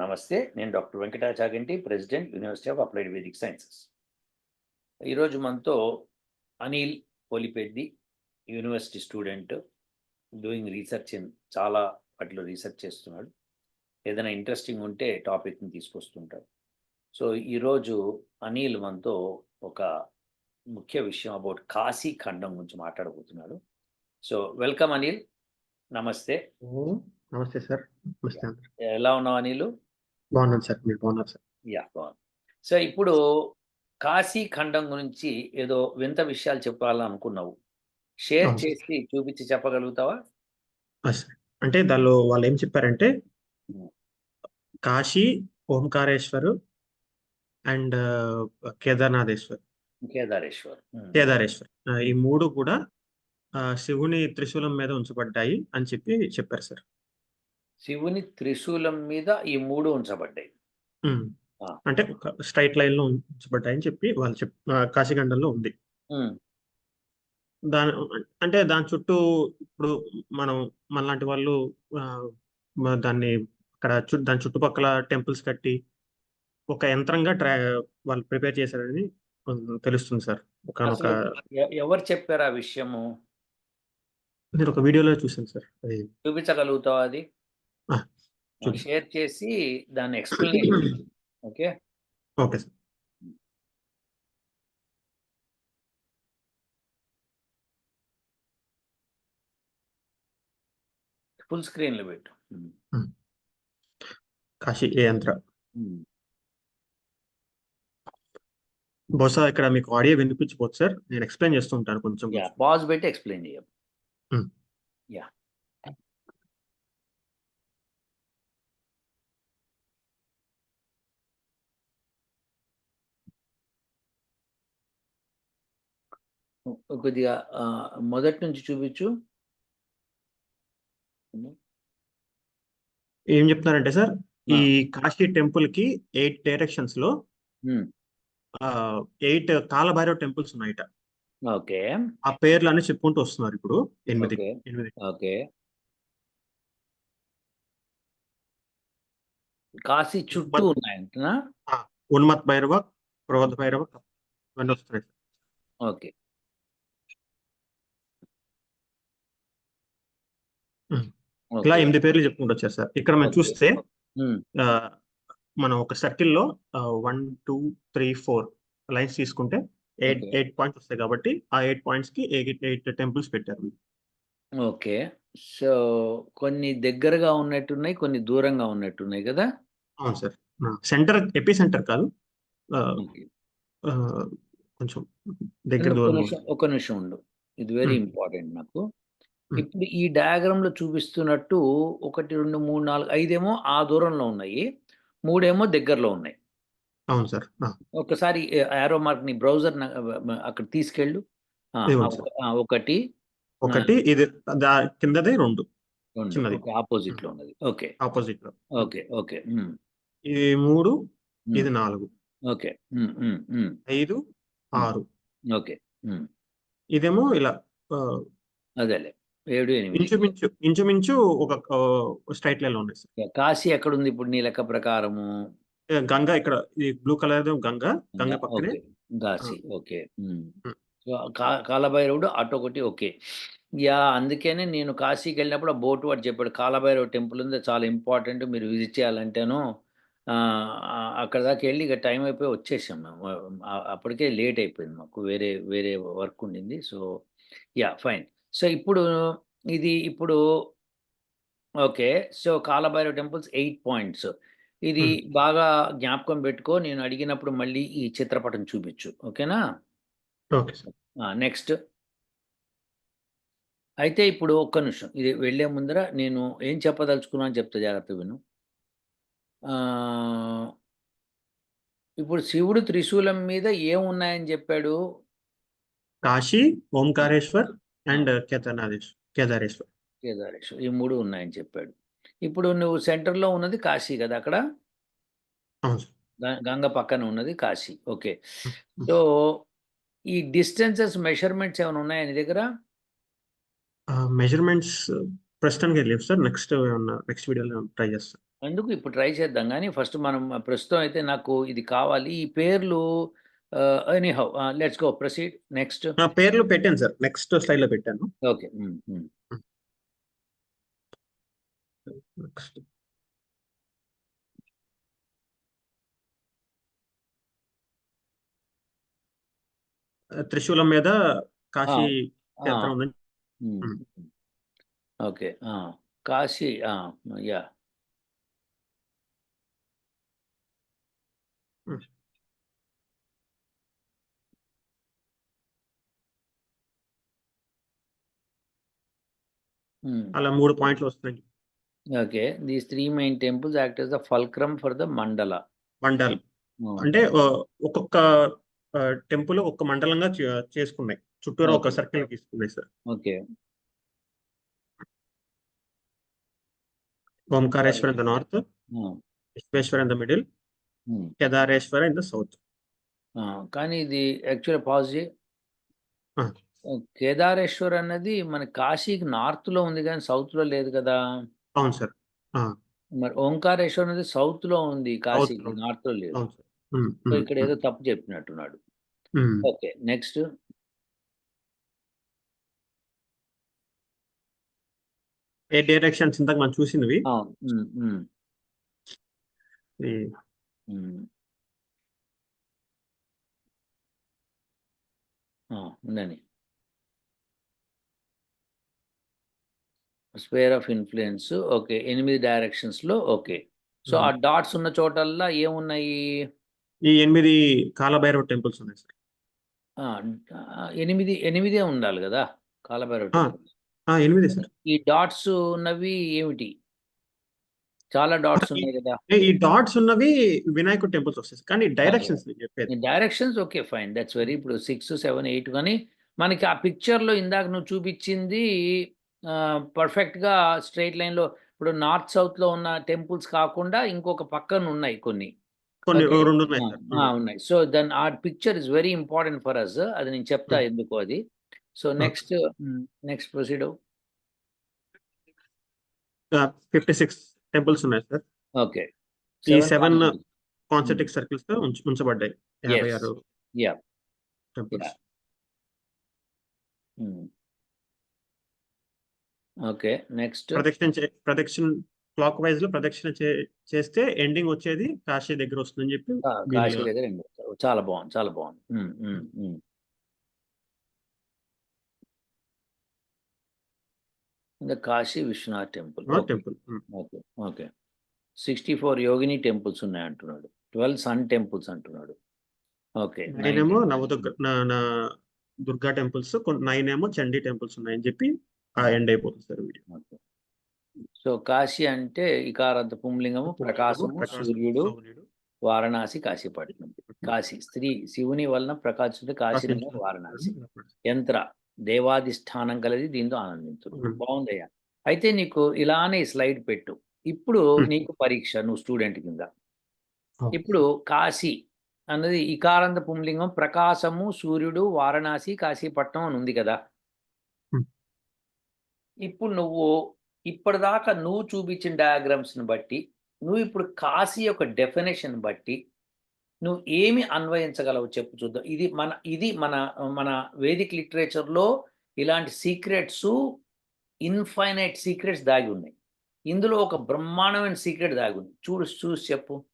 నమస్తే నేను doctor Venkata Chaganti president university of applied Vedic sciences. ఈరోజు మనతో Anil Polipeddi university student doing research in చాలా వాటిలో రీసెర్చ్ చేస్తున్నాడు. ఏదైనా ఇంట్రెస్టింగ్ ఉంటే టాపిక్ని తీసుకొస్తుంటాడు. సో ఈరోజు అనిల్ మనతో ఒక ముఖ్య విషయం అబౌట్ కాశీ ఖండం గురించి మాట్లాడబోతున్నాడు. So welcome Anil. నమస్తే. నమస్తే సార్. ఎలా ఉన్నావు అనిల్? బాగున్నాను సార్ మీరు బాగున్నారు సార్. యా బాగుంది సో ఇప్పుడు కాశీ ఖండం గురించి ఏదో వింత విషయాలు చెప్పాలని అనుకున్నావు. షేర్. చేసి చూపించి చెప్పగలుగుతావా? అంటే దానిలో వాళ్ళు ఏం చెప్పారంటే. కాశీ ఓంకారేశ్వర్ అండ్ కేదార్నాథేశ్వర్. కేదారేశ్వర్. కేదారేశ్వర్. ఈ మూడు కూడా శివుని త్రిశూలం మీద ఉంచబడ్డాయి అని చెప్పి చెప్పారు సార్. శివుని త్రిశూలం మీద ఈ మూడు ఉంచబడ్డాయి. అంటే స్ట్రైట్ లైన్లో ఉంచబడ్డాయి అని చెప్పి వాళ్ళు చెప్ ఆ, కాశీఖండంలో ఉంది. దాని అంటే దాని చుట్టూ ఇప్పుడు మనం మనలాంటి వాళ్ళు దాన్ని అక్కడ దాని చుట్టుపక్కల టెంపుల్స్ కట్టి ఒక యంత్రంగా ట్రా వాళ్ళు ప్రిపేర్ చేశారని తెలుస్తుంది సార్. ఎవరు చెప్పారు ఆ విషయము? నేను ఒక వీడియోలో చూశాను సార్. అది చూపించగలుగుతావా అది? షేర్ చేసి దాన్ని explanation okay? Okay sir. Full స్క్రీన్లో పెట్టు కాశీ ఏ యంత్ర. బహుశా ఇక్కడ మీకు ఆడియో వినిపించవచ్చు సార్. నేను ఎక్స్ప్లెయిన్ చేస్తూ ఉంటాను కొంచెం పాజ్ పెట్టి ఎక్స్ప్లెయిన్ చేయం. యా. కొద్దిగా మొదటి నుంచి చూపించు. ఏం చెప్తున్నారంటే సార్. ఈ కాశీ టెంపుల్కి ఎయిట్ డైరెక్షన్స్లో ఎయిట్ కాలభైరవ టెంపుల్స్ ఉన్నాయట. ఓకే. ఆ పేర్లు అన్ని చెప్పుకుంటూ వస్తున్నారు ఇప్పుడు. ఎనిమిది ఓకే. ఎనిమిది. ఓకే. కాశీ చుట్టూ ఉన్నాయంటనా? ఉన్మత్ భైరవ క్రోధ భైరవ ఇవన్నీ వస్తున్నాయి ఓకే ఉమ్. ఓకే ఇలా ఎనిమిది పేర్లు చెప్పుకుంటూ వచ్చారు సార్. ఇక్కడ మనం. చూస్తే మనం ఒక సర్కిల్లో one two three four lines తీసుకుంటే ఎయిట్. ఎయిట్ పాయింట్స్ వస్తాయి కాబట్టి ఆ ఎయిట్ పాయింట్స్కి ఎయిట్ ఎయిట్ టెంపుల్స్ పెట్టారు. ఓకే. సో కొన్ని దగ్గరగా ఉన్నట్టున్నాయి కొన్ని దూరంగా ఉన్నట్టున్నాయి కదా? అవును సార్. సెంటర్ ఎపి సెంటర్ కాదు. కొంచెం దగ్గర ఒక దూరం నిమిషం ఒక నిమిషం ఉండు. ఇది వెరీ. ఇంపార్టెంట్ నాకు. ఇప్పుడు ఈ డయాగ్రామ్లో చూపిస్తున్నట్టు ఒకటి రెండు మూడు నాలుగు ఐదేమో ఆ దూరంలో ఉన్నాయి. మూడేమో దగ్గరలో ఉన్నాయి. అవును సార్. ఆ, ఒకసారి యారో మార్క్ని బ్రౌజర్ అక్కడ తీసుకెళ్ళు. ఆ, ఇదిగోండి ఆ, ఒక- ఆ, ఒకటి. ఒకటి ఇది దా కిందది రెండు. రెండు. చిన్నది. ఓకే ఆపోజిట్లో ఉన్నది. ఓకే. ఆపోజిట్లో ఓకే ఓకే. ఇది మూడు ఇది నాలుగు. ఓకే. ఐదు ఆరు. ఓకే. ఇదేమో ఇలా అదేలే. ఏడు ఎనిమిది. ఇంచుమించు ఇంచుమించు ఒక స్ట్రైట్ లైన్లో ఉన్నాయి సార్ కాశీ ఎక్కడుంది ఇప్పుడు నీ లెక్క ప్రకారము? గంగా ఇక్కడ ఈ బ్లూ కలర్ గంగ గంగ పక్కనే. కాశీ ఓకే. కాలభైరవుడు అటు ఒకటి ఓకే. యా అందుకనే నేను కాశీకి వెళ్ళినప్పుడు ఆ బోటు వాడు చెప్పాడు కాలభైరవ టెంపుల్ ఉంది చాలా ఇంపార్టెంట్ మీరు విజిట్ చేయాలంటేను. అక్కడ దాకా వెళ్ళి ఇక టైం అయిపోయి వచ్చేసాం మేము. అప్పటికే లేట్ అయిపోయింది మాకు వేరే వేరే వర్క్ ఉండింది. So yeah fine. సో ఇప్పుడు ఇది ఇప్పుడు okay. So Kalabhairava temples eight points. ఇది. బాగా జ్ఞాపకం పెట్టుకో నేను అడిగినప్పుడు మళ్ళీ ఈ చిత్రపటం చూపించు. ఓకేనా? Okay sir. నెక్స్ట్. అయితే ఇప్పుడు ఒక్క నిమిషం. ఇది వెళ్ళే ముందర నేను ఏం చెప్పదలుచుకున్నాను చెప్తా జాగ్రత్త విను. ఇప్పుడు శివుడు త్రిశూలం మీద ఏమున్నాయని చెప్పాడు? కాశీ ఓంకారేశ్వర్ అండ్ కేదార్నాథేశ్వర్ కేదారేశ్వర్. కేదారేశ్వర్. ఈ మూడు ఉన్నాయని చెప్పాడు. ఇప్పుడు నువ్వు సెంటర్లో ఉన్నది కాశీ కదా అక్కడ? అవును సార్. గంగ పక్కన ఉన్నది కాశీ. ఓకే. సో ఈ డిస్టెన్సెస్ మెషర్మెంట్స్ ఏమైనా ఉన్నాయా నీ దగ్గర? మెజర్మెంట్స్ ప్రస్తుతానికి లేవు సార్. నెక్స్ట్ నెక్స్ట్ వీడియోలో ట్రై చేస్తాను ఎందుకు? ఇప్పుడు ట్రై చేద్దాం. కానీ ఫస్ట్ మనం ప్రస్తుతం అయితే నాకు ఇది కావాలి. ఈ పేర్లు anyhow let's go proceed next నా పేర్లు పెట్టాను సార్. నెక్స్ట్ స్లైడ్లో పెట్టాను. ఓకే నెక్స్ట్ త్రిశూలం మీద కాశీ క్షేత్రం ఉందని. ఓకే కాశీ యా అలా మూడు పాయింట్లు వస్తున్నాయి okay these three main temples act as the fulcrum for the mandala. Mandal అంటే ఒక్కొక్క టెంపుల్ ఒక్క మండలంగా చేసుకున్నాయి. చుట్టూరా ఒక. Circle తీసుకున్నాయి sir. Okay Omkareshwar in the north. Vishweshwar in the middle. Kedareshwara in the south. కానీ ఇది యాక్చువల్ పాజిటివ్ Ah. కేదారేశ్వర్ అన్నది మన కాశీకి నార్త్లో ఉంది కానీ సౌత్లో లేదు కదా. అవును సార్. మరి ఓంకారేశ్వర్ అనేది సౌత్లో ఉంది కాశీకి. నార్త్లో లేదు. సో ఇక్కడ ఏదో తప్పు చెప్పినట్టున్నాడు. Okay next. ఏ డైరెక్షన్స్ ఇందాక మనం చూసినవి? ఈ స్పేర్ ఆఫ్ ఇన్ఫ్లుయెన్స్ ఓకే ఎనిమిది డైరెక్షన్స్లో ఓకే సో ఆ డాట్స్ ఉన్న చోటల్లా ఏమున్నాయి? ఈ ఎనిమిది కాలభైరవ టెంపుల్స్ ఉన్నాయి సార్ ఆ, ఎనిమిది ఎనిమిదే ఉండాలి కదా కాలభైరవ ఆ. ఆ, ఎనిమిది సార్ ఈ డాట్స్ ఉన్నవి ఏమిటి? చాలా డాట్స్ ఉన్నాయి కదా. ఏ, ఈ డాట్స్ ఉన్నవి వినాయకుడు టెంపుల్స్ వస్తాయి సార్. కానీ డైరెక్షన్స్ నేను చెప్పేది. Directions okay fine that's very ఇప్పుడు సిక్స్ సెవెన్ ఎయిట్ కానీ మనకి ఆ picture లో ఇందాక నువ్వు చూపించింది ఆ, perfect గా స్ట్రైట్లో ఇప్పుడు నార్త్ సౌత్లో ఉన్న టెంపుల్స్ కాకుండా ఇంకొక పక్కన ఉన్నాయి కొన్ని. కొన్ని. రెండు ఉన్నాయి సో దెన్ ఆ picture is very important for us. అది నేను చెప్తా. ఎందుకు అది. So next next proceed. Fifty six temples ఉన్నాయి సార్. ఓకే. ఈ సెవెన్ కాన్సెంట్రిక్ సర్కిల్స్ ఉంచబడ్డాయి. యాభై Yes. ఆరు Yeah. Okay next. ప్రదక్షిణ చే- ప్రదక్షిణ క్లాక్ వైజ్లో ప్రదక్షిణ చే- చేస్తే ఎండింగ్ వచ్చేది కాశీ దగ్గర వస్తుందని చెప్పి కాశీ దగ్గర ఎండ్ అవుతారు. చాలా బాగుంది చాలా బాగుంది. ఉమ్, ఉమ్, ఉమ్. ఇంకా Kashi Vishwanath temple. Temple okay okay. Sixty four యోగిని టెంపుల్స్ ఉన్నాయి అంటున్నాడు. ట్వెల్వ్ సన్ టెంపుల్స్ అంటున్నాడు. ఓకే నైన్ ఏమో నవదుర్గ నా- నా దుర్గా టెంపుల్స్ నైన్ ఏమో చండీ టెంపుల్స్ ఉన్నాయని చెప్పి ఎండ్ అయిపోతుంది సార్ వీడియో సో కాశీ అంటే ఇకారంత పుంలింగము ప్రకాశము ప్రకాశం, సూర్యుడు వారణాసి కాశీపట్నం. కాశీ స్త్రీ శివుని వలన ప్రకాశించే కాశీ వారణాసి. యంత్ర దేవాధిష్టానం కలిగి దీంతో ఆనందించు. బాగుందయ్యా. అయితే నీకు ఇలానే స్లైడ్ పెట్టు. ఇప్పుడు. నీకు పరీక్ష నువ్వు స్టూడెంట్ కింద. ఇప్పుడు కాశీ అన్నది ఇకారంత పుంలింగం ప్రకాశము సూర్యుడు వారణాసి కాశీపట్నం అని ఉంది కదా. ఇప్పుడు నువ్వు ఇప్పటిదాకా నువ్వు చూపించిన diagrams ని బట్టి నువ్వు ఇప్పుడు కాశీ యొక్క డెఫినేషన్ బట్టి నువ్వు ఏమి అన్వయించగలవు చెప్పు చూద్దాం. ఇది మన ఇది మన మన వేదిక్ లిటరేచర్లో ఇలాంటి సీక్రెట్స్ ఇన్ఫైనైట్ సీక్రెట్స్ దాగి ఉన్నాయి. ఇందులో ఒక బ్రహ్మాండమైన సీక్రెట్ దాగి ఉంది. చూడు చూసి చెప్పు.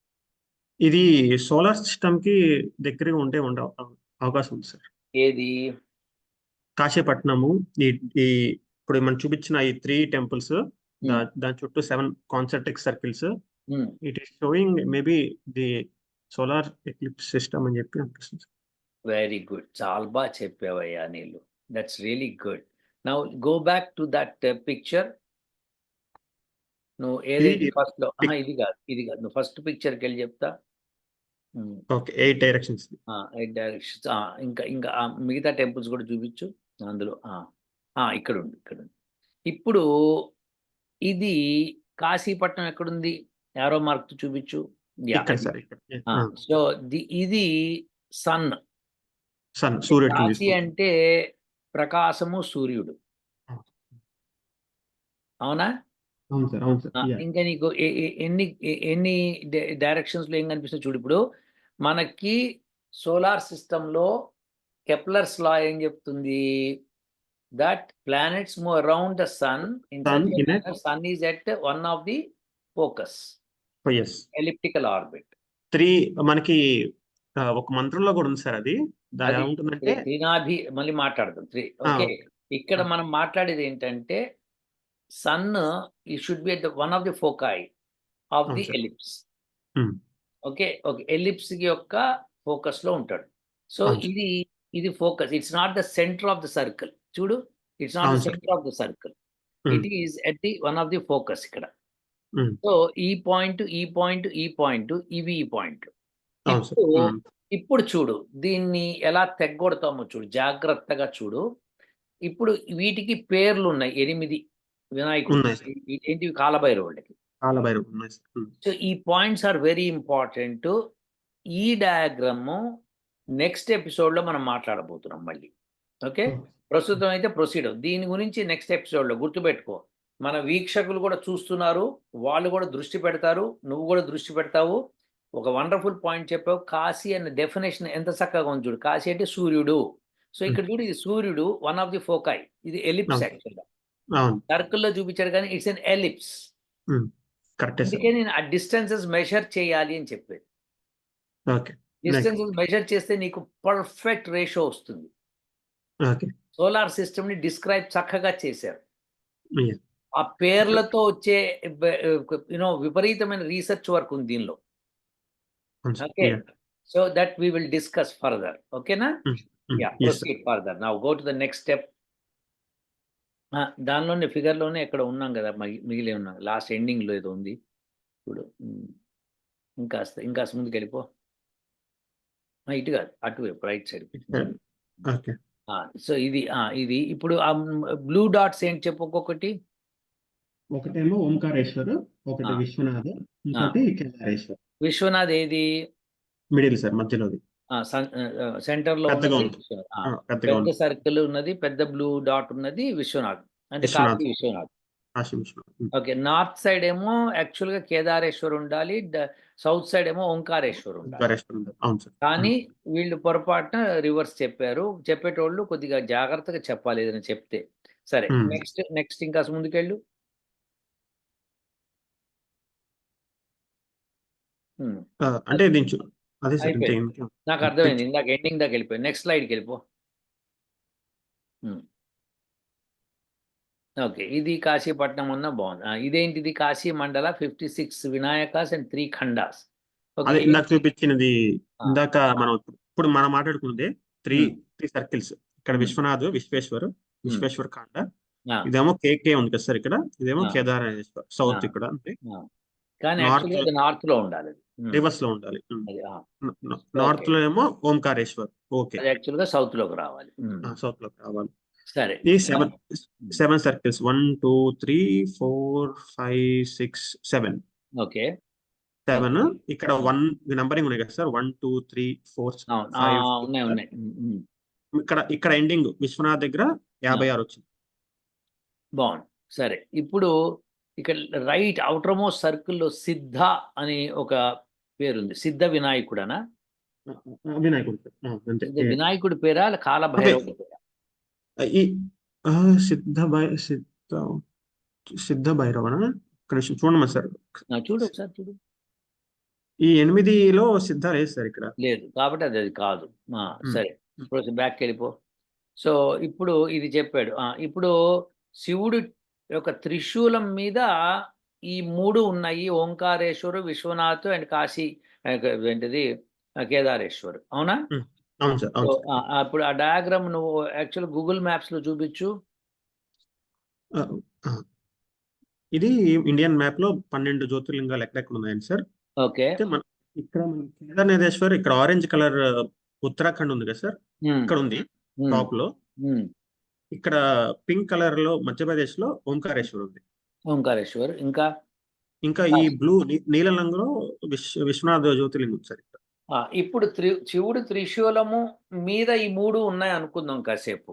ఇది సోలార్ సిస్టమ్కి దగ్గరగా ఉంటే ఉండే అవ- అవకాశం ఉంది సార్ ఏది? కాశీపట్నము ఈ ఇప్పుడు మనం చూపించిన ఈ త్రీ టెంపుల్స్ దాని చుట్టూ seven concentric circles it is showing maybe the solar eclipse system అని చెప్పి అనిపిస్తుంది. వెరీ గుడ్ చాలా బాగా చెప్పావయ్యా నీళ్ళు. That's really good now go back to that picture నువ్వు ఏదైతే ఇది ఫస్ట్లో? ఇది కాదు ఇది కాదు. నువ్వు ఫస్ట్ పిక్చర్కి వెళ్ళి చెప్తా. Okay eight directions eight directions ఇంకా ఇంకా మిగతా టెంపుల్స్ కూడా చూపించు. అందులో ఇక్కడ ఉంది ఇక్కడ ఉంది ఇప్పుడు ఇది కాశీపట్నం ఎక్కడుంది? యారో మార్క్ చూపించు. సో ఇది సన్. సన్ సూర్యుడికి కాశీ. అంటే ప్రకాశము సూర్యుడు. అవునా? ఇంకా నీకు ఎన్ని ఎన్ని డైరెక్షన్స్లో ఏం కనిపిస్తుంది చూడు ఇప్పుడు. మనకి సోలార్ సిస్టమ్లో కెప్లర్స్ లా ఏం చెప్తుంది? That planets move around the sun in Sun in a- sun is at one of the focuses elliptical orbit three మనకి ఆ, ఒక మంత్రంలో కూడా ఉంది సార్ అది. దాని ఉంటుందంటే త్రినాభి మళ్ళీ మాట్లాడదాం. Three okay. ఇక్కడ. మనం మాట్లాడేది ఏంటంటే సన్ ఈ should be one of the foci of అవును the sir. Ellipse. Okay okay. Ellipse యొక్క ఫోకస్లో ఉంటాడు. సో అవును సార్. ఇది ఇది focus it's not the centre of the circle చూడు it's not. Centre of the circle Hmm. It is at the one of the focus ఇక్కడ. Hmm. So ఈ point ఈ పాయింట్ ఈ పాయింట్ ఇవి ఈ పాయింట్ సార్. ఇప్పుడు చూడు దీన్ని ఎలా తెగ్గొడతామో చూడు జాగ్రత్తగా చూడు. ఇప్పుడు వీటికి పేర్లు ఉన్నాయి ఎనిమిది వినాయకుడు ఏంటివి? ఉమ్. సో ఈ పాయింట్స్ ఆర్ వెరీ ఇంపార్టెంట్ ఈ డయాగ్రామ్ నెక్స్ట్ ఎపిసోడ్లో మనం మాట్లాడబోతున్నాం మళ్ళీ. ఓకే ప్రస్తుతం అయితే ప్రొసీడ్. దీని గురించి నెక్స్ట్ ఎపిసోడ్లో గుర్తుపెట్టుకో. మన వీక్షకులు కూడా చూస్తున్నారు వాళ్ళు కూడా దృష్టి పెడతారు నువ్వు కూడా దృష్టి పెడతావు. ఒక వండర్ఫుల్ పాయింట్ చెప్పావు. కాశీ అనే డెఫినేషన్ ఎంత చక్కగా ఉంది చూడు. కాశీ అంటే సూర్యుడు. సో ఇక్కడ చూడు ఇది సూర్యుడు వన్ ఆఫ్ ది ఫోకాయ్ ఇది ఎలిప్స్. యాక్చువల్గా సర్కిల్లో చూపించారు కానీ ఇట్స్ ఎన్ ఎలిప్స్ అందుకే నేను ఆ డిస్టెన్సెస్ మెజర్ చేయాలి అని చెప్పేది డిస్టెన్సెస్ మెజర్ చేస్తే నీకు పర్ఫెక్ట్ రేషియో వస్తుంది. ఓకే సోలార్ సిస్టమ్ని డిస్క్రైబ్ చక్కగా చేశారు. ఆ పేర్లతో వచ్చే యూనో విపరీతమైన రీసెర్చ్ వర్క్ ఉంది దీనిలో. Okay. So that we will discuss further. ఓకేనా? Further now go to the next step దానిలోనే ఫిగర్లోనే ఎక్కడ ఉన్నాం కదా మిగి- మిగిలి ఉన్నాం. లాస్ట్ ఎండింగ్లో ఏదో ఉంది. ఇప్పుడు ఇంకాస్త ఇంకాస్త ముందుకు వెళ్ళిపో ఇటు కాదు అటువైపు రైట్ సైడ్ ఓకే సో ఇది ఇది. ఇప్పుడు ఆ బ్లూ డాట్స్ ఏంటి చెప్పు ఒక్కొక్కటి? ఒకటేమో ఓంకారేశ్వర్ ఒకటి. విశ్వనాథ్ ఇంకోటి కేదారేశ్వర్ విశ్వనాథ్ ఏది? మిడిల్ సార్ మధ్యలోది. సెంటర్లో పెద్ద సర్కిల్ ఉన్నది పెద్ద బ్లూ డాట్ ఉన్నది విశ్వనాథ్. అంటే Vishwanath. Kashi Vishwanath. Okay north side ఏమో యాక్చువల్గా కేదారేశ్వర్ ఉండాలి సౌత్ సైడ్ ఏమో ఓంకారేశ్వర్ సార్. కానీ వీళ్ళు పొరపాటున రివర్స్ చెప్పారు. చెప్పేటోళ్ళు కొద్దిగా జాగ్రత్తగా చెప్పాలి ఏదైనా చెప్తే. సరే. నెక్స్ట్ నెక్స్ట్ ఇంకా ముందుకెళ్ళు. అంటే. నాకు అర్థమైంది. ఇందాక ఎండింగ్ దాకా వెళ్ళిపోయి నెక్స్ట్ స్లైడ్కి వెళ్ళిపో. ఓకే. ఇది కాశీపట్నం అన్న బాగుంది. ఇదేంటిది? Kashi mandala fifty six Vinayakas and three khandas. అదే ఇందాక చూపించినది. ఇందాక మనం ఇప్పుడు మనం మాట్లాడుకున్నదే త్రీ. Three circles. ఇక్కడ. విశ్వనాథ్ విశ్వేశ్వర్ విశ్వేశ్వర్ ఆ. ఇదేమో కేకే ఉంది కదా సార్ ఇక్కడ? ఇదేమో. కేదారేశ్వర్ సౌత్. ఇక్కడ కానీ నార్త్లో ఉండాలి. రివర్స్లో ఉండాలి. నార్త్లో ఏమో ఓంకారేశ్వర్. ఓకే. యాక్చువల్గా సౌత్లోకి రావాలి. సౌత్లో కావాలి సరే. ఈ seven seven circles one two three four five six seven okay. Seven. ఇక్కడ వన్ నంబరింగ్ ఉన్నాయి కదా sir? One two three four ఉన్నాయి ఉన్నాయి. ఉమ్, ఉమ్. ఇక్కడ ఇక్కడ ఎండింగ్ విశ్వనాథ్ దగ్గర యాభై ఆరు వచ్చింది. బాగుంది. సరే. ఇప్పుడు ఇక్కడ రైట్ అవుటర్ మోస్ట్ సర్కిల్లో సిద్ధ అని ఒక పేరుంది. సిద్ధ వినాయకుడనా? వినాయకుడు. వినాయకుడి పేరా? కాల భైరవుడి పేరా? ఈ సిద్ధ భై సిద్ధ సిద్ధ భైరవన? ఇక్కడ చూడమా సార్? చూడు ఒకసారి చూడు. ఈ ఎనిమిదిలో సిద్ధ లేదు సార్ ఇక్కడ? లేదు కాబట్టి అది అది కాదు. సరే. ఇప్పుడు బ్యాక్ వెళ్ళిపో సో ఇప్పుడు ఇది చెప్పాడు. ఆ, ఇప్పుడు శివుడు యొక్క త్రిశూలం మీద ఈ మూడు ఉన్నాయి. ఓంకారేశ్వరు విశ్వనాథ్ అండ్ కాశీ ఏంటిది? కేదారేశ్వర్. అవునా? అవును సార్ సార్. ఆ, డయాగ్రామ్ నువ్వు యాక్చువల్ గూగుల్ మ్యాప్స్లో చూపించు. ఇది ఇండియన్ మ్యాప్లో పన్నెండు జ్యోతిర్లింగాలు ఎక్కడెక్కడ ఉన్నాయండి సార్? ఓకే. ఇక్కడ మన కేదార్నాథేశ్వర్ ఇక్కడ ఆరెంజ్ కలర్ ఉత్తరాఖండ్ ఉంది కదా సార్? ఇక్కడ ఉంది టాప్లో. ఇక్కడ పింక్ కలర్లో మధ్యప్రదేశ్లో ఓంకారేశ్వర్ ఉంది. ఓంకారేశ్వర్. ఇంకా? ఇంకా ఈ బ్లూ నీలం రంగులో విశ్వ విశ్వనాథ జ్యోతిర్లింగం ఉంది సార్ ఇక్కడ. ఇప్పుడు త్రి శివుడు త్రిశూలము మీద ఈ మూడు ఉన్నాయి అనుకుందాం కాసేపు.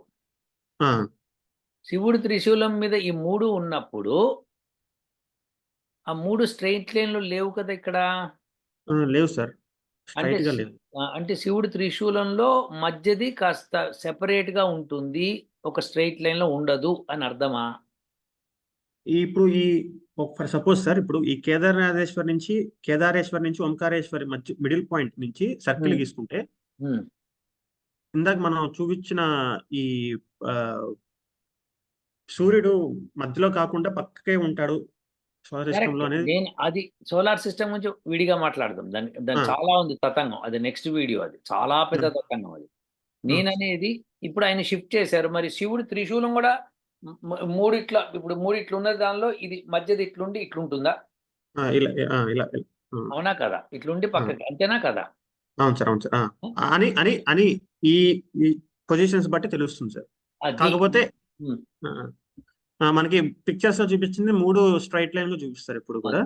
శివుడు త్రిశూలం మీద ఈ మూడు ఉన్నప్పుడు ఆ మూడు స్ట్రైట్ లైన్లు లేవు కదా ఇక్కడ? లేవు సార్. అంటే శివుడు త్రిశూలంలో మధ్యది కాస్త సెపరేట్గా ఉంటుంది. ఒక స్ట్రైట్ లైన్లో ఉండదు అని అర్థమా? ఇప్పుడు ఈ ఫర్ సపోజ్ సార్ ఇప్పుడు ఈ కేదారనాథేశ్వర్ నుంచి కేదారేశ్వర్ నుంచి ఓంకారేశ్వరి మధ్య మిడిల్ పాయింట్ నుంచి సర్కిల్. గీసుకుంటే ఉమ్, ఇందాక మనం చూపించిన ఈ సూర్యుడు మధ్యలో కాకుండా పక్కకే ఉంటాడు సోలార్ సిస్టమ్. లో అనేది నేను అది సోలార్ సిస్టమ్ గురించి విడిగా మాట్లాడదాం దాని దాని. చాలా ఉంది తతంగం అది నెక్స్ట్ వీడియో అది చాలా పెద్ద. తతంగం అది నేననేది ఇప్పుడు ఆయన షిఫ్ట్ చేశారు మరి శివుడు త్రిశూలం కూడా మూడిట్ల ఇప్పుడు మూడిట్లు ఉన్న దానిలో ఇది మధ్యది ఇట్లుండి ఇట్లుంటుందా? ఇలా. అవునా కదా? ఇట్లుండి పక్కకి అంతేనా కదా? అవును సార్ అవును సార్. అని అని అని ఈ పొజిషన్స్ బట్టి తెలుస్తుంది సార్. కాకపోతే మనకి పిక్చర్స్లో చూపించింది మూడు స్ట్రైట్ లైన్లో చూపిస్తారు ఇప్పుడు కూడా.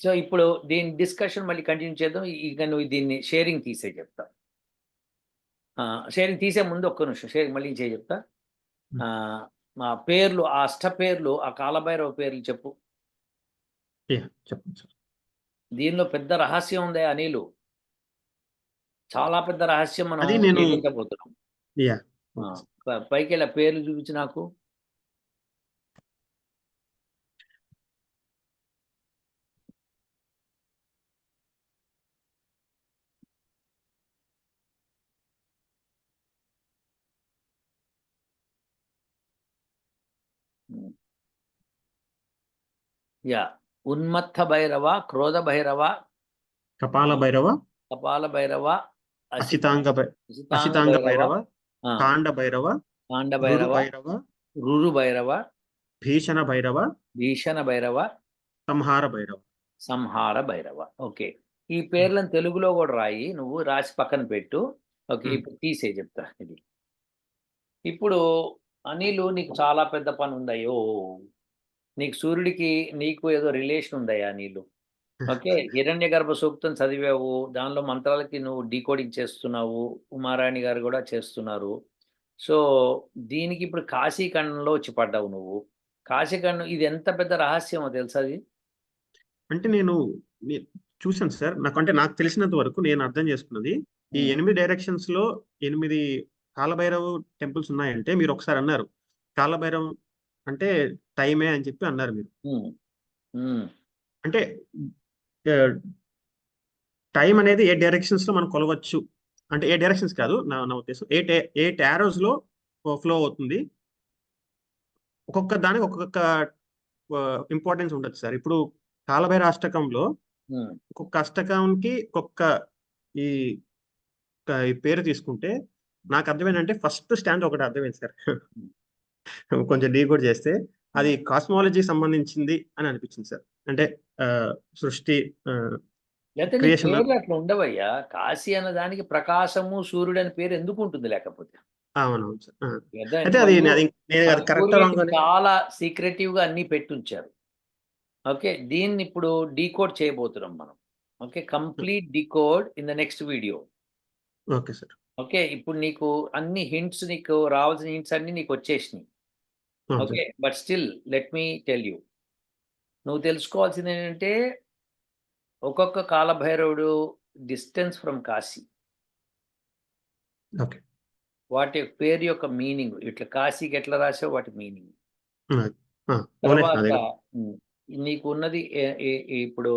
సో ఇప్పుడు దీని డిస్కషన్ మళ్ళీ కంటిన్యూ చేద్దాం. ఇక నువ్వు దీన్ని షేరింగ్ తీసే చెప్తా. షేరింగ్ తీసే ముందు ఒక్క నిమిషం షేరింగ్ మళ్ళీ చేయ చెప్తా. ఆ, మా పేర్లు ఆ అష్ట పేర్లు ఆ కాలభైరవ పేర్లు చెప్పు. చెప్పండి సార్. దీనిలో పెద్ద రహస్యం ఉంది అనిలు. చాలా పెద్ద రహస్యం మనం పైకి వెళ్ళి పేర్లు చూపించి నాకు. యా. ఉన్మత్త భైరవ క్రోధ భైరవ కపాల భైరవ కపాల భైరవ అసితాంగ అసితాంగ భైరవ కాండ భైరవ కాండ భైరవ భైరవ రురు భైరవ భీషణ భైరవ భీషణ భైరవ సంహార భైరవ. సంహార భైరవ. ఓకే. ఈ పేర్లను తెలుగులో కూడా రాయి నువ్వు రాసి పక్కన పెట్టు. ఓకే. ఇప్పుడు తీసే చెప్తా ఇది. ఇప్పుడు అనిలు నీకు చాలా పెద్ద పని ఉందయ్యో. నీకు సూర్యుడికి నీకు ఏదో రిలేషన్ ఉందయ్యా నీళ్ళు. ఓకే? హిరణ్య గర్భ సూక్తం చదివావు. దానిలో మంత్రాలకి నువ్వు డీకోడింగ్ చేస్తున్నావు. ఉమారాణి గారు కూడా చేస్తున్నారు. సో దీనికి ఇప్పుడు కాశీఖండంలో వచ్చి పడ్డావు నువ్వు. కాశీఖండం ఇది ఎంత పెద్ద రహస్యమో తెలుసా అది? అంటే నేను నే- చూశాను సార్. నాకు అంటే నాకు తెలిసినంత వరకు నేను అర్థం చేసుకున్నది ఈ. ఎనిమిది డైరెక్షన్స్లో ఎనిమిది కాలభైరవ్ టెంపుల్స్ ఉన్నాయంటే మీరు ఒకసారి అన్నారు. కాలభైరవ్ అంటే టైమే అని చెప్పి అన్నారు మీరు. అంటే టైం అనేది ఏ డైరెక్షన్స్లో మనం కొలవచ్చు? అంటే ఏ డైరెక్షన్స్ కాదు నా నా ఉద్దేశం. ఏ టే- ఏ టారోస్లో ఫ్లో అవుతుంది? ఒక్కొక్క దానికి ఒక్కొక్క ఇంపార్టెన్స్ ఉండొచ్చు సార్. ఇప్పుడు కాలభైర అష్టకంలో ఒక్కొక్క అష్టకంకి ఒక్కొక్క ఈ ఒక ఈ పేరు తీసుకుంటే నాకు అర్థమైందంటే ఫస్ట్ స్టాండ్ ఒకటి అర్థమైంది సార్. కొంచెం డీ కూడా చేస్తే అది కాస్మాలజీ సంబంధించింది అని అనిపించింది సార్. అంటే సృష్టి అట్లా ఉండవయ్యా. కాశీ అన్న దానికి ప్రకాశము సూర్యుడు అని పేరు ఎందుకు ఉంటుంది లేకపోతే? అవునవును సార్? అయితే అది నేను కరెక్ట్ చాలా సీక్రెటివ్గా అన్ని పెట్టుంచారు. ఓకే? దీన్ని ఇప్పుడు డీకోడ్ చేయబోతున్నాం మనం. Okay? Complete decode in the next video. Okay sir. Okay? ఇప్పుడు నీకు అన్ని హింట్స్ నీకు రావాల్సిన హింట్స్ అన్ని నీకు వచ్చేసినాయి. Okay but still let me tell you నువ్వు తెలుసుకోవాల్సింది ఏంటంటే ఒక్కొక్క కాలభైరవుడు డిస్టెన్స్ ఫ్రమ్ కాశీ. ఓకే వాటి పేరు యొక్క మీనింగ్ ఇట్లా కాశీకి ఎట్లా రాసావు వాటి మీనింగ్ ఆ, అవునే తర్వాత నీకు ఉన్నది ఇప్పుడు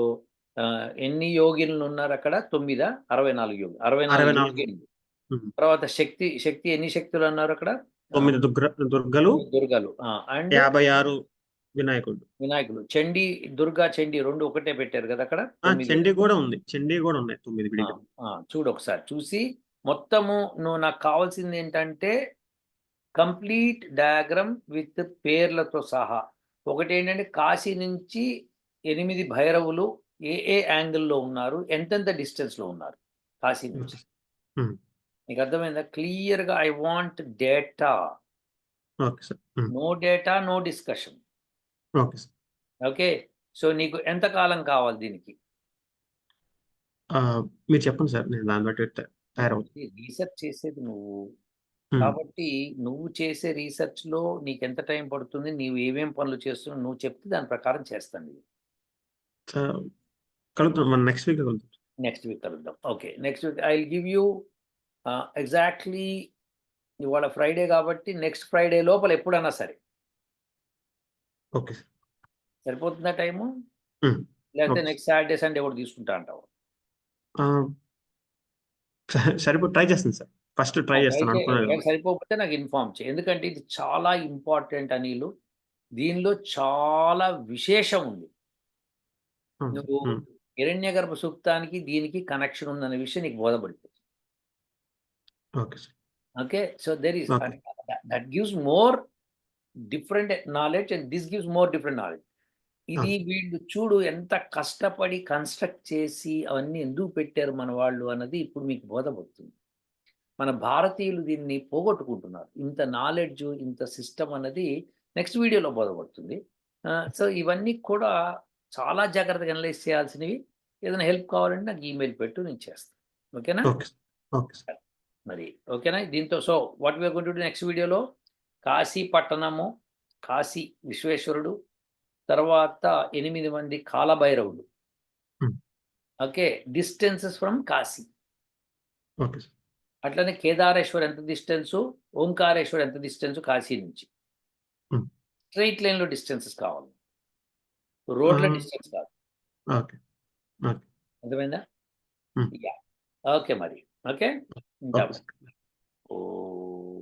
ఎన్ని యోగినులు ఉన్నారు అక్కడ? తొమ్మిదా? అరవై నాలుగు యోగి అరవై నాలుగు. యోగినులు. ఉమ్. తర్వాత శక్తి శక్తి ఎన్ని శక్తులు అన్నారు అక్కడ? తొమ్మిది దుర్గ దుర్గలు దుర్గలు. అండ్ యాభై ఆరు వినాయకుడు. వినాయకులు చండి దుర్గా చండి రెండు ఒకటే పెట్టారు కదా అక్కడ. చండీ కూడా ఉంది. చండీ కూడా ఉన్నాయి తొమ్మిది చూడు ఒకసారి. చూసి మొత్తము నువ్వు నాకు కావాల్సింది ఏంటంటే కంప్లీట్ డయాగ్రామ్ విత్ పేర్లతో సహా. ఒకటి ఏంటంటే కాశీ నుంచి ఎనిమిది భైరవులు ఏ ఏ యాంగిల్లో ఉన్నారు? ఎంతెంత distance లో ఉన్నారు? కాశీ నుంచి. నీకు అర్థమైందా? క్లియర్గా I want data. Okay sir. Um, no data no discussion. Okay sir. Okay? So నీకు ఎంత కాలం కావాలి దీనికి? మీరు చెప్పండి సార్. నేను దాన్ని బట్టి త- తయారవుతాను రీసెర్చ్ చేసేది నువ్వు. కాబట్టి నువ్వు చేసే రీసెర్చ్లో నీకు ఎంత టైం పడుతుంది నీవు ఏమేం పనులు చేస్తున్నావు నువ్వు చెప్తే దాని ప్రకారం చేస్తాను కలుద్దాం. నెక్స్ట్ వీక్ కలుద్దాం. నెక్స్ట్ వీక్ కలుద్దాం. Okay. Next week I give you exactly ఇవాళ ఫ్రైడే కాబట్టి నెక్స్ట్ ఫ్రైడే లోపల ఎప్పుడైనా సరే. ఓకే. సరిపోతుందా టైము. లేకపోతే. నెక్స్ట్ సాటర్డే సండే కూడా తీసుకుంటా అంటావు? సరిపో ట్రై చేస్తాను సార్. ఫస్ట్ ట్రై చేస్తాను సరిపోకపోతే నాకు ఇన్ఫార్మ్ చేయి. ఎందుకంటే ఇది చాలా ఇంపార్టెంట్ అనిలు. దీనిలో చాలా విశేషం ఉంది. నువ్వు హిరణ్య గర్భ సూక్తానికి దీనికి కనెక్షన్ ఉందన్న విషయం నీకు బోధపడుతుంది. Okay sir okay so there is Okay. That gives more different knowledge and this gives more different knowledge ఇది వీళ్ళు చూడు ఎంత కష్టపడి కన్స్ట్రక్ట్ చేసి అవన్నీ ఎందుకు పెట్టారు మన వాళ్ళు అన్నది ఇప్పుడు మీకు బోధపడుతుంది. మన భారతీయులు దీన్ని పోగొట్టుకుంటున్నారు. ఇంత నాలెడ్జ్ ఇంత సిస్టమ్ అన్నది నెక్స్ట్ వీడియోలో బోధపడుతుంది. సో ఇవన్నీ కూడా చాలా జాగ్రత్తగా అనలైజ్ చేయాల్సినవి. ఏదైనా హెల్ప్ కావాలంటే నాకు ఈమెయిల్ పెట్టు నేను చేస్తాను. ఓకేనా ఓకే మరి. ఓకేనా? దీంతో so what we are going to next వీడియోలో కాశీ పట్టణము కాశీ విశ్వేశ్వరుడు తర్వాత ఎనిమిది మంది కాలభైరవుడు Hmm. Okay? Distances from Kashi. అట్లనే కేదారేశ్వర్ ఎంత డిస్టెన్స్ ఓంకారేశ్వర్ ఎంత డిస్టెన్స్ కాశీ నుంచి. Hmm. స్ట్రైట్ లైన్లో డిస్టెన్సెస్ కావాలి. రోడ్ల. డిస్టెన్స్ కాదు. ఓకే. అర్థమైందా? Hmm. యా ఓకే మరి. ఓకే ఉంటాము ఓకే ఓం